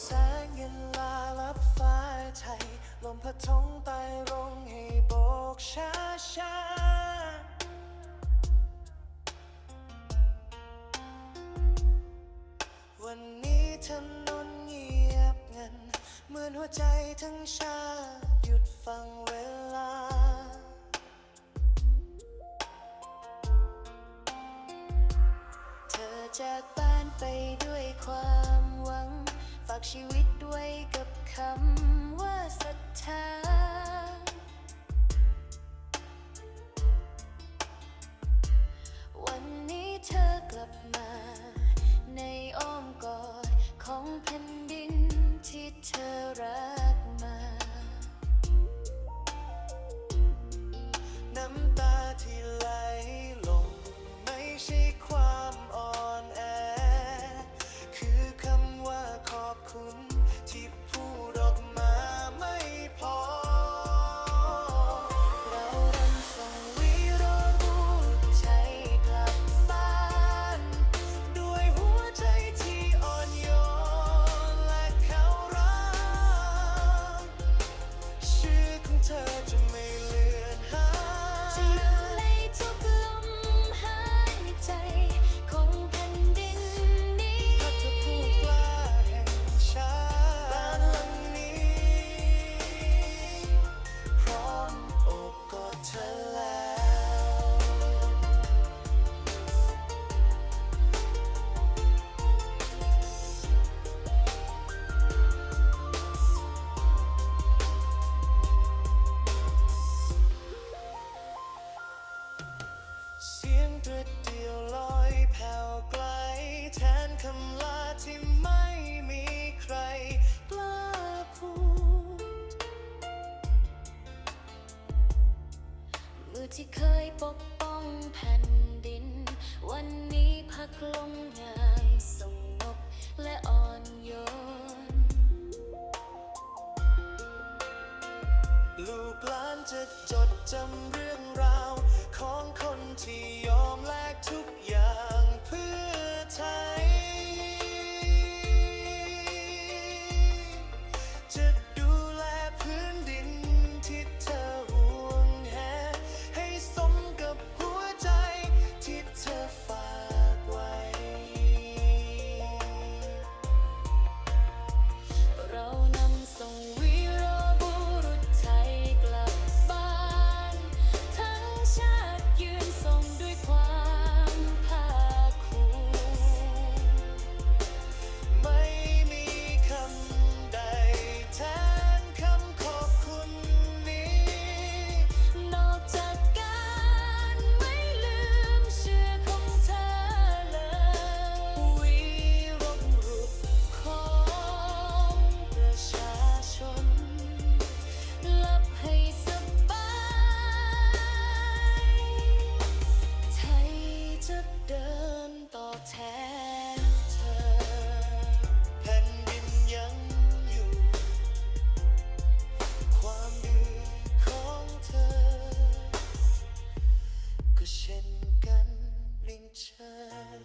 แสงเงินลาลับฟ้าไทย ลมพัดทงใต้รงให้โบกช้าช้าวันนี้ถนนเงียบเงัน เหมือนหัวใจทั้งชาหยุดฟังเวลา เธอจากบ้านไปด้วยความ ฝากชีวิตไว้กับคำว่าศรัทธา คำลาที่ไม่มีใครกล้าพูด มือที่เคยปกป้องแผ่นดิน วันนี้พักลงอย่างสงบและอ่อนโยน ลูกหลานจะจดจำเรื่อง จะเดินต่อแทนเธอ แผ่นดินยังอยู่ ความดีของเธอ ก็เช่นกันลิงชัน